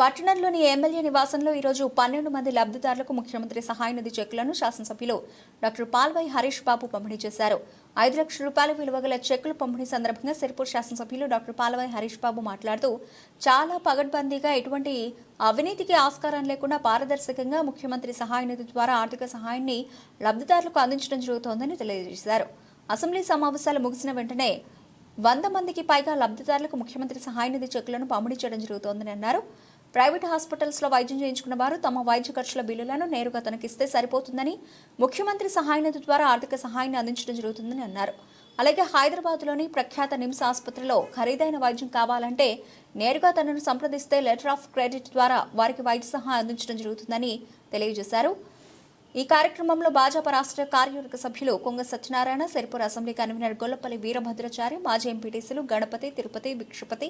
పట్టణంలోని ఎమ్మెల్యే నివాసంలో ఈరోజు పన్నెండు మంది లబ్ధిదారులకు ముఖ్యమంత్రి సహాయ నిధి చెక్కులను శాసనసభ్యులు డాక్టర్ పాల్వై హరీష్ బాబు పంపిణీ చేశారు. ఐదు లక్షల రూపాయల విలువ గల పంపిణీ సందర్భంగా సిరిపూర్ శాసనసభ్యులు డాక్టర్ పాల్వై హరీష్ బాబు మాట్లాడుతూ చాలా పగడ్బందీగా ఎటువంటి అవినీతికి ఆస్కారం లేకుండా పారదర్శకంగా ముఖ్యమంత్రి సహాయ నిధి ద్వారా ఆర్థిక సహాయాన్ని లబ్ధిదారులకు అందించడం జరుగుతోందని తెలియజేశారు. అసెంబ్లీ సమావేశాలు ముగిసిన వెంటనే వంద మందికి పైగా లబ్ధిదారులకు ముఖ్యమంత్రి సహాయ నిధి చెక్కులను పంపిణీ చేయడం జరుగుతోందని అన్నారు. ప్రైవేట్ హాస్పిటల్స్లో వైద్యం చేయించుకున్న వారు తమ వైద్య ఖర్చుల బిల్లులను నేరుగా తనకిస్తే సరిపోతుందని ముఖ్యమంత్రి సహాయ నిధి ద్వారా ఆర్థిక సహాయాన్ని అందించడం జరుగుతుందని అన్నారు. అలాగే హైదరాబాద్లోని ప్రఖ్యాత నిమ్స్ ఆసుపత్రిలో ఖరీదైన వైద్యం కావాలంటే నేరుగా తనను సంప్రదిస్తే లెటర్ ఆఫ్ క్రెడిట్ ద్వారా వారికి వైద్య సహాయం అందించడం జరుగుతుందని తెలియజేశారు. ఈ కార్యక్రమంలో భాజపా రాష్ట్ర కార్యవర్గ సభ్యులు కొంగ సత్యనారాయణ సిరిపూర్ అసెంబ్లీ కన్వీనర్ గొల్లపల్లి వీరభద్రాచారి మాజీ ఎంపీటీసీలు గణపతి తిరుపతి భిక్షపతి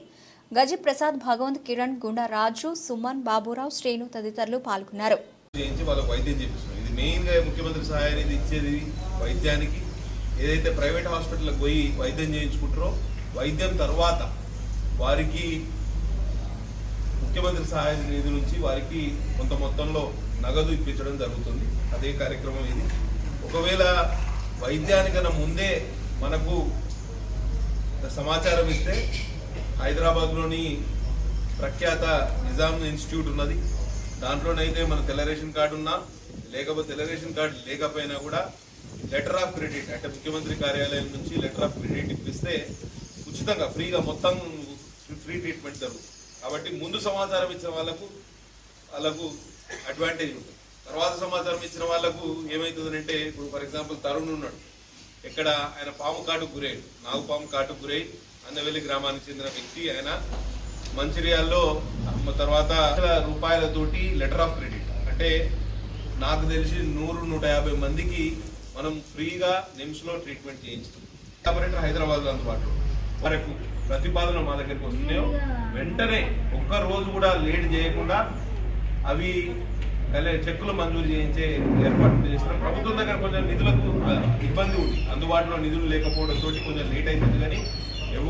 గజి ప్రసాద్ భగవంత్ కిరణ్ గుండా రాజు సుమన్ బాబురావు శ్రేణు తదితరులు పాల్గొన్నారు. ఇది మెయిన్గా ముఖ్యమంత్రి సహాయ నిధి ఇచ్చేది వైద్యానికి. ఏదైతే ప్రైవేట్ హాస్పిటల్కి పోయి వైద్యం చేయించుకుంటారో వైద్యం తర్వాత వారికి ముఖ్యమంత్రి సహాయ నిధి నుంచి వారికి కొంత మొత్తంలో నగదు ఇప్పించడం జరుగుతుంది. అదే కార్యక్రమం ఇది. ఒకవేళ వైద్యానికన్నా ముందే మనకు సమాచారం ఇస్తే హైదరాబాద్లోని ప్రఖ్యాత నిజాం ఇన్స్టిట్యూట్ ఉన్నది. దాంట్లోనైతే మన తెల్ల రేషన్ కార్డు ఉన్నా లేకపోతే తెల్ల రేషన్ కార్డు లేకపోయినా కూడా లెటర్ ఆఫ్ క్రెడిట్ అంటే ముఖ్యమంత్రి కార్యాలయం నుంచి లెటర్ ఆఫ్ క్రెడిట్ ఇప్పిస్తే ఉచితంగా ఫ్రీగా మొత్తం ఫ్రీ ట్రీట్మెంట్ జరుగుతుంది. కాబట్టి ముందు సమాచారం ఇచ్చిన వాళ్ళకు వాళ్ళకు అడ్వాంటేజ్ ఉంటుంది. తర్వాత సమాచారం ఇచ్చిన వాళ్ళకు ఏమవుతుందంటే ఇప్పుడు ఫర్ ఎగ్జాంపుల్ తరుణ్ ఉన్నాడు. ఇక్కడ ఆయన పాము కాటుకు గురయ్యాడు. నాగు పాము కాటుకు గురై అన్నవెల్లి గ్రామానికి చెందిన వ్యక్తి. ఆయన మంచిర్యాల్లో తర్వాత రూపాయలతోటి లెటర్ ఆఫ్ క్రెడిట్ అంటే నాకు తెలిసి నూరు నూట యాభై మందికి మనం ఫ్రీగా నిమ్స్లో ట్రీట్మెంట్ చేయించుతాం. ఆపరేటర్ హైదరాబాద్ అందుబాటులో వరకు. ప్రతిపాదన మా దగ్గరికి వస్తున్నాయో వెంటనే ఒక్క రోజు కూడా లేట్ చేయకుండా అవి కలే చెక్కులు మంజూరు చేయించే ఏర్పాట్లు చేస్తున్నాం. ప్రభుత్వం దగ్గర కొంచెం నిధులకు ఇబ్బంది ఉంది. అందుబాటులో నిధులు లేకపోవడంతో కొంచెం లేట్ అవుతుంది కానీ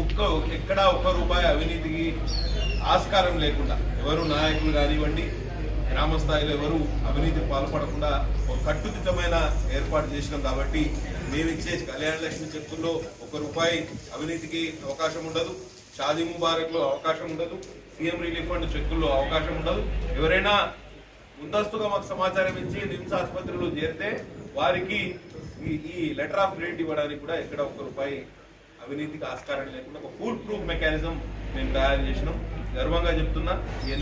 ఒక్క ఎక్కడా ఒక్క రూపాయి అవినీతికి ఆస్కారం లేకుండా ఎవరు నాయకులు కానివ్వండి గ్రామ స్థాయిలో ఎవరు అవినీతి పాల్పడకుండా ఒక కట్టుదిట్టమైన ఏర్పాటు చేసినాం కాబట్టి మేము ఇచ్చే కళ్యాణ లక్ష్మి చెక్కుల్లో ఒక రూపాయి అవినీతికి అవకాశం ఉండదు. షాదీ ముబారక్లో అవకాశం ఉండదు. సీఎం రిలీఫ్ ఫండ్ చెక్కుల్లో అవకాశం ఉండదు. ఎవరైనా ముందస్తుగా మాకు సమాచారం ఇచ్చి నిమ్స్ ఆసుపత్రిలో చేరితే వారికి ఈ ఈ లెటర్ ఆఫ్ క్రెడిట్ ఇవ్వడానికి కూడా ఎక్కడ ఒక్క రూపాయి అవినీతికి ఆస్కారం లేకుండా ఒక ఫుల్ ప్రూఫ్ మెకానిజం మేము తయారు చేసినాం. గర్వంగా చెప్తున్నా ఎనిమిది